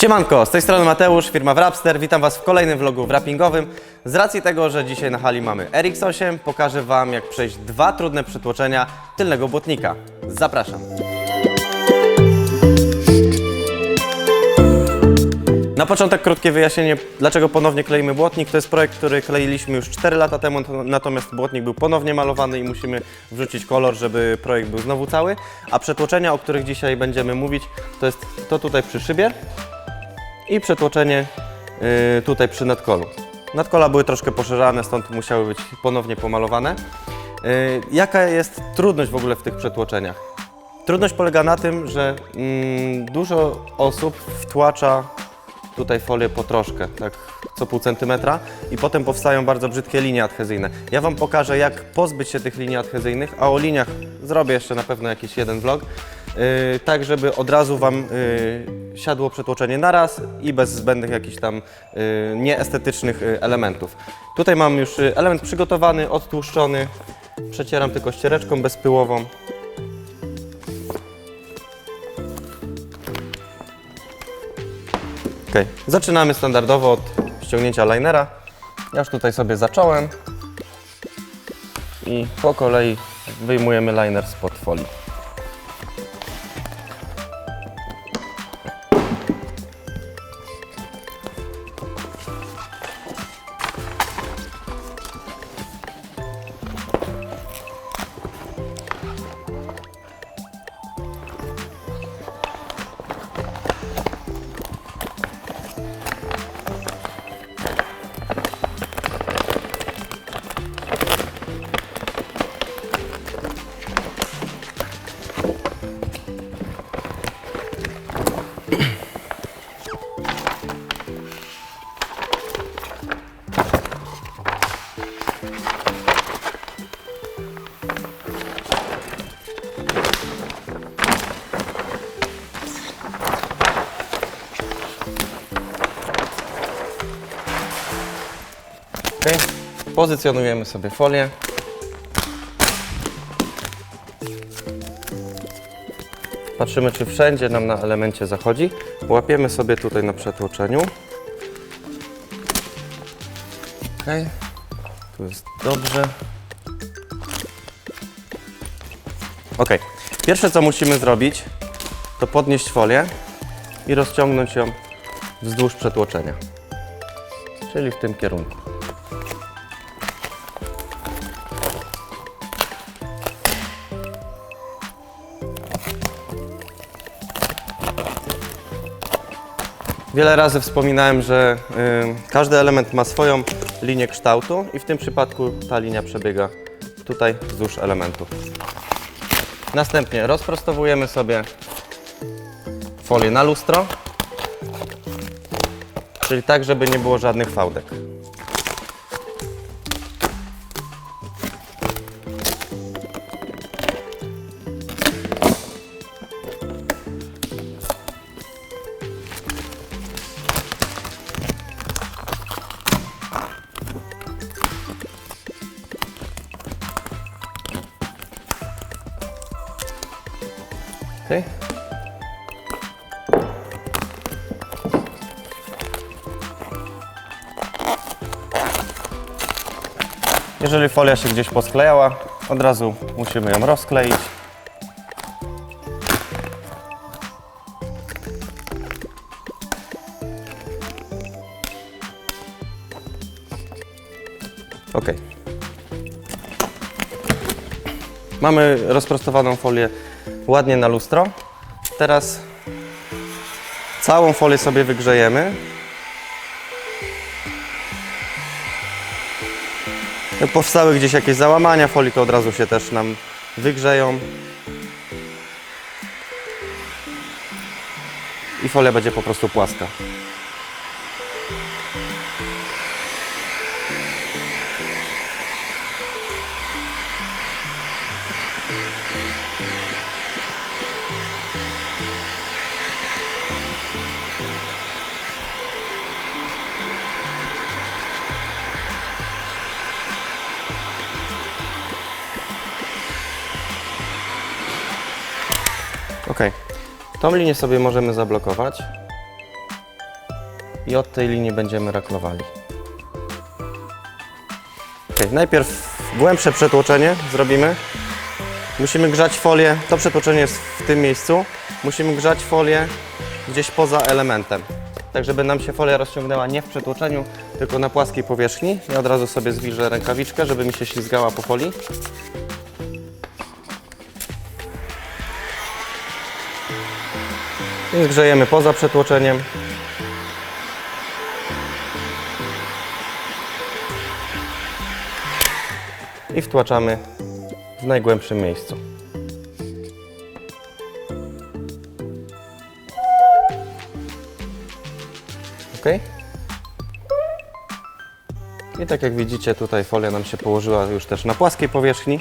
Siemanko, z tej strony Mateusz, firma Wrapster. Witam Was w kolejnym vlogu wrappingowym. Z racji tego, że dzisiaj na hali mamy RX8, pokażę Wam jak przejść dwa trudne przytłoczenia tylnego błotnika. Zapraszam. Na początek krótkie wyjaśnienie, dlaczego ponownie kleimy błotnik. To jest projekt, który kleiliśmy już 4 lata temu, to- natomiast błotnik był ponownie malowany i musimy wrzucić kolor, żeby projekt był znowu cały. A przetłoczenia, o których dzisiaj będziemy mówić, to jest to tutaj przy szybie i przetłoczenie y, tutaj przy nadkolu. Nadkola były troszkę poszerzane, stąd musiały być ponownie pomalowane. Y, Jaka jest trudność w ogóle w tych przetłoczeniach? Trudność polega na tym, że mm, dużo osób wtłacza tutaj folię po troszkę, tak co pół centymetra i potem powstają bardzo brzydkie linie adhezyjne. Ja Wam pokażę, jak pozbyć się tych linii adhezyjnych, a o liniach zrobię jeszcze na pewno jakiś jeden vlog, tak żeby od razu Wam yy, siadło przetłoczenie na raz i bez zbędnych jakichś tam yy, nieestetycznych elementów. Tutaj mam już element przygotowany, odtłuszczony, przecieram tylko ściereczką bezpyłową. Ok, zaczynamy standardowo od ściągnięcia linera. Ja już tutaj sobie zacząłem i po kolei wyjmujemy liner spod folii. Ok, pozycjonujemy sobie folię. Patrzymy, czy wszędzie nam na elemencie zachodzi. Łapiemy sobie tutaj na przetłoczeniu. Ok, tu jest dobrze. Ok, pierwsze co musimy zrobić, to podnieść folię i rozciągnąć ją wzdłuż przetłoczenia. Czyli w tym kierunku. Wiele razy wspominałem, że y, każdy element ma swoją linię kształtu i w tym przypadku ta linia przebiega tutaj wzdłuż elementu. Następnie rozprostowujemy sobie folię na lustro, czyli tak, żeby nie było żadnych fałdek. Okay. Jeżeli folia się gdzieś posklejała, od razu musimy ją rozkleić. Ok. Mamy rozprostowaną folię ładnie na lustro. Teraz całą folię sobie wygrzejemy. Jak powstały gdzieś jakieś załamania folii, to od razu się też nam wygrzeją. I folia będzie po prostu płaska. Ok. Tą linię sobie możemy zablokować. i od tej linii będziemy raklowali. Ok, najpierw głębsze przetłoczenie zrobimy. Musimy grzać folię, to przetłoczenie jest w tym miejscu. Musimy grzać folię gdzieś poza elementem. Tak, żeby nam się folia rozciągnęła nie w przetłoczeniu, tylko na płaskiej powierzchni. Ja od razu sobie zwilżę rękawiczkę, żeby mi się ślizgała po folii. I grzejemy poza przetłoczeniem. I wtłaczamy w najgłębszym miejscu. Ok? I tak jak widzicie, tutaj folia nam się położyła już też na płaskiej powierzchni.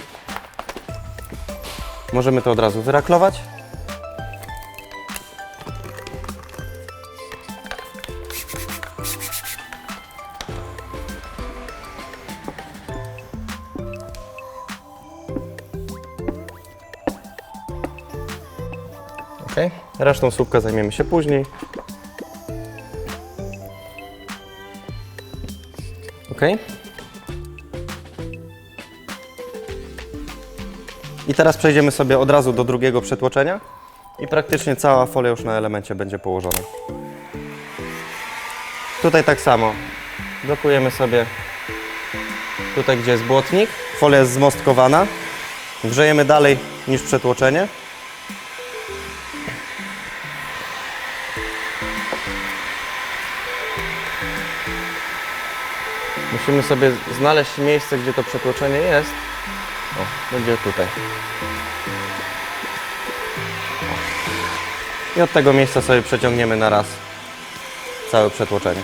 Możemy to od razu wyraklować. Ok? Resztą słupka zajmiemy się później. Ok? I teraz przejdziemy sobie od razu do drugiego przetłoczenia i praktycznie cała folia już na elemencie będzie położona. Tutaj tak samo. Blokujemy sobie tutaj, gdzie jest błotnik. Folia jest zmostkowana. Grzejemy dalej niż przetłoczenie. Musimy sobie znaleźć miejsce, gdzie to przetłoczenie jest. O, będzie tutaj. I od tego miejsca sobie przeciągniemy na raz całe przetłoczenie.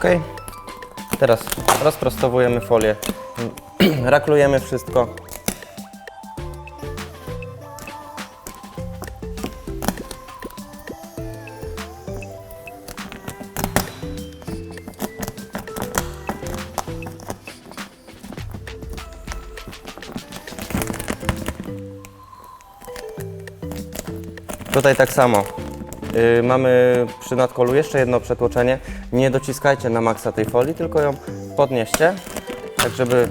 Ok. Teraz rozprostowujemy folię, raklujemy wszystko. Tutaj tak samo. Yy, mamy przy nadkolu jeszcze jedno przetłoczenie. Nie dociskajcie na maksa tej folii, tylko ją podnieście, tak żeby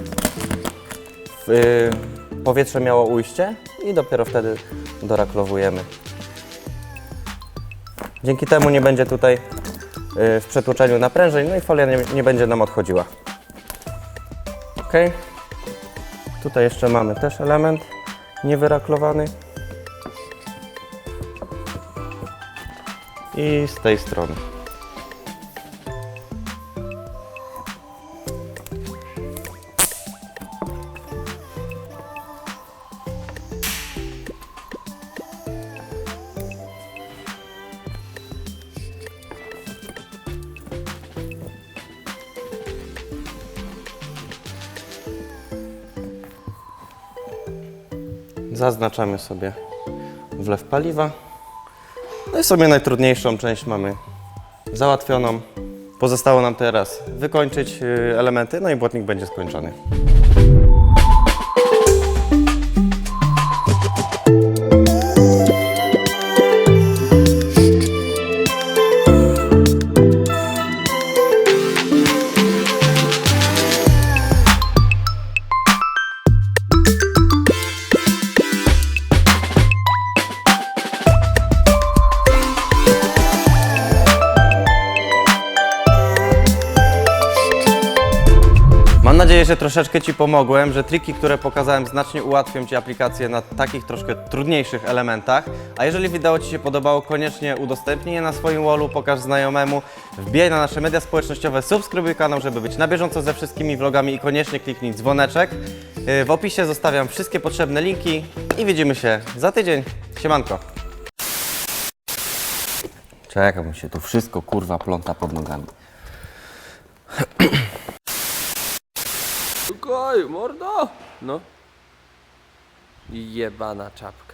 yy, powietrze miało ujście i dopiero wtedy doraklowujemy. Dzięki temu nie będzie tutaj yy, w przetłoczeniu naprężeń, no i folia nie, nie będzie nam odchodziła. Ok. Tutaj jeszcze mamy też element niewyraklowany. I z tej strony. Zaznaczamy sobie wlew paliwa. No i sobie najtrudniejszą część mamy załatwioną. Pozostało nam teraz wykończyć y, elementy, no i błotnik będzie skończony. Że troszeczkę Ci pomogłem, że triki, które pokazałem znacznie ułatwią Ci aplikację na takich troszkę trudniejszych elementach. A jeżeli wideo Ci się podobało, koniecznie udostępnij je na swoim wallu, pokaż znajomemu, wbijaj na nasze media społecznościowe, subskrybuj kanał, żeby być na bieżąco ze wszystkimi vlogami i koniecznie kliknij dzwoneczek. Yy, W opisie zostawiam wszystkie potrzebne linki i widzimy się za tydzień. Siemanko! Czekaj, mi się tu wszystko kurwa pląta pod nogami. Spokoj, mordo! No. Jebana czapka.